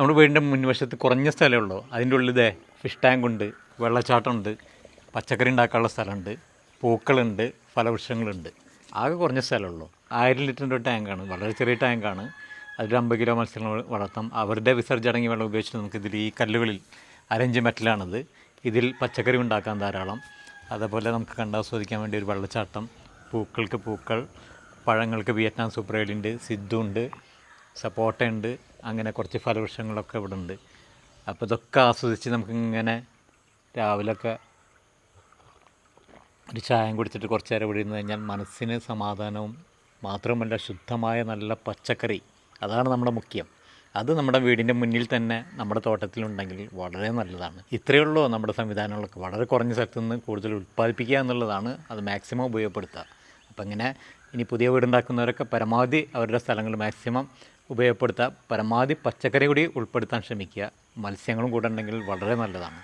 നമ്മുടെ വീടിന്റെ മുൻവശത്ത് കുറഞ്ഞ സ്ഥലമേ ഉള്ളൂ അതിന്റെ ഉള്ളിൽ ഇതേ ഫിഷ് ടാങ്ക് ഉണ്ട് വെള്ളച്ചാട്ടമുണ്ട് പച്ചക്കറി ഉണ്ടാക്കാനുള്ള സ്ഥലമുണ്ട് പൂക്കളുണ്ട് ഫലവൃക്ഷങ്ങളുണ്ട്. ആകെ കുറഞ്ഞ സ്ഥലമുള്ളൂ. ആയിരം ലിറ്ററിന്റെ ഒരു ടാങ്കാണ് വളരെ ചെറിയ ടാങ്കാണ് അതിൽ അമ്പത് കിലോ മത്സ്യങ്ങൾ വളർത്താം. അവരുടെ വിസർജടങ്ങി വെള്ളം ഉപയോഗിച്ച് നമുക്ക് ഇതിൽ ഈ കല്ലുകളിൽ അരഞ്ച് മെറ്റലാണിത്. ഇതിൽ പച്ചക്കറി ഉണ്ടാക്കാൻ ധാരാളം. അതേപോലെ നമുക്ക് കണ്ടാസ്വദിക്കാൻ വേണ്ടി ഒരു വെള്ളച്ചാട്ടം പൂക്കൾക്ക് പൂക്കൾ പഴങ്ങൾക്ക് വിയറ്റ്നാം സൂപ്പർ ഉണ്ട് സിദ്ധു ഉണ്ട് അങ്ങനെ കുറച്ച് ഫലവൃക്ഷങ്ങളൊക്കെ ഇവിടെ ഉണ്ട് അപ്പോൾ ഇതൊക്കെ ആസ്വദിച്ച് നമുക്കിങ്ങനെ രാവിലെയൊക്കെ ഒരു ചായം കുടിച്ചിട്ട് കുറച്ച് നേരം ഇവിടെ ഇരുന്ന് കഴിഞ്ഞാൽ മനസ്സിന് സമാധാനവും മാത്രമല്ല ശുദ്ധമായ നല്ല പച്ചക്കറി. അതാണ് നമ്മുടെ മുഖ്യം. അത് നമ്മുടെ വീടിന്റെ മുന്നിൽ തന്നെ നമ്മുടെ തോട്ടത്തിലുണ്ടെങ്കിൽ വളരെ നല്ലതാണ്. ഇത്രയേ ഉള്ളൂ നമ്മുടെ സംവിധാനങ്ങളൊക്കെ. വളരെ കുറഞ്ഞ സ്ഥലത്ത് നിന്ന് കൂടുതൽ ഉൽപ്പാദിപ്പിക്കുക എന്നുള്ളതാണ് അത് മാക്സിമം ഉപയോഗപ്പെടുത്തുക. അപ്പം ഇങ്ങനെ ഇനി പുതിയ വീടുണ്ടാക്കുന്നവരൊക്കെ പരമാവധി അവരുടെ സ്ഥലങ്ങൾ മാക്സിമം ഉപയോഗപ്പെടുത്തുക പരമാവധി പച്ചക്കറി കൂടി ഉൾപ്പെടുത്താൻ ശ്രമിക്കുക. മത്സ്യങ്ങളും കൂടെ ഉണ്ടെങ്കിൽ വളരെ നല്ലതാണ്.